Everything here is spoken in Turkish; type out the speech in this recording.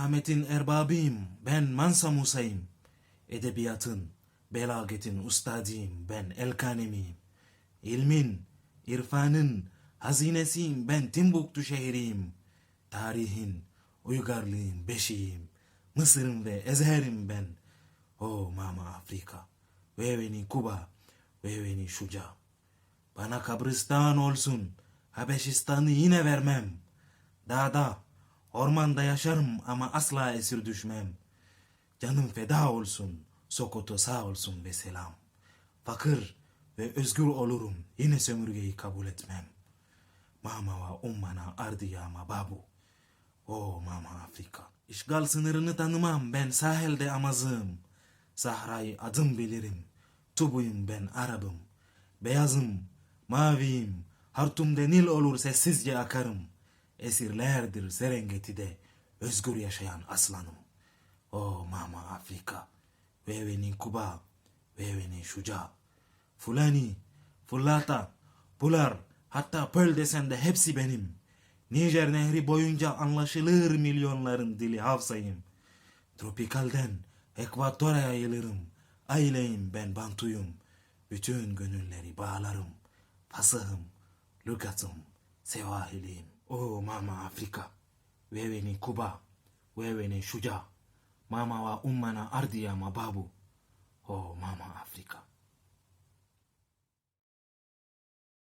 Merhametin erbabıyım, ben Mansa Musa'yım. Edebiyatın, belagetin ustadıyım, ben Elkanemiyim. İlmin, irfanın hazinesiyim, ben Timbuktu şehriyim. Tarihin, uygarlığın beşiğiyim. Mısır'ım ve Ezher'im ben. O mama Afrika, veveni Kuba, veveni şuca. Bana kabristan olsun, Habeşistan'ı yine vermem. Dağda, ormanda yaşarım ama asla esir düşmem. Canım feda olsun, Sokoto sağ olsun ve selam. Fakir ve özgür olurum, yine sömürgeyi kabul etmem. Mama ve ummana ardiyama babu. O mama Afrika. İşgal sınırını tanımam, ben sahilde amazım. Sahrayı adım bilirim. Tubuyum ben Arabım. Beyazım, maviyim. Hartum'de Nil olur sessizce akarım. Esirlerdir Serengeti'de özgür yaşayan aslanım. O mama Afrika. Veveni Kuba, veveni Şuca. Fulani, Fulata, Pular, hatta Pöl desen de hepsi benim. Nijer nehri boyunca anlaşılır milyonların dili Hafsa'yım. Tropikalden ekvatora yayılırım. Aileyim ben Bantuyum. Bütün gönülleri bağlarım. Fasahım, lügatım, sevahiliyim. O mama Afrika. Veveni Kuba. Veveni Şuca. Mama wa ummana ardiyama babu. O mama Afrika.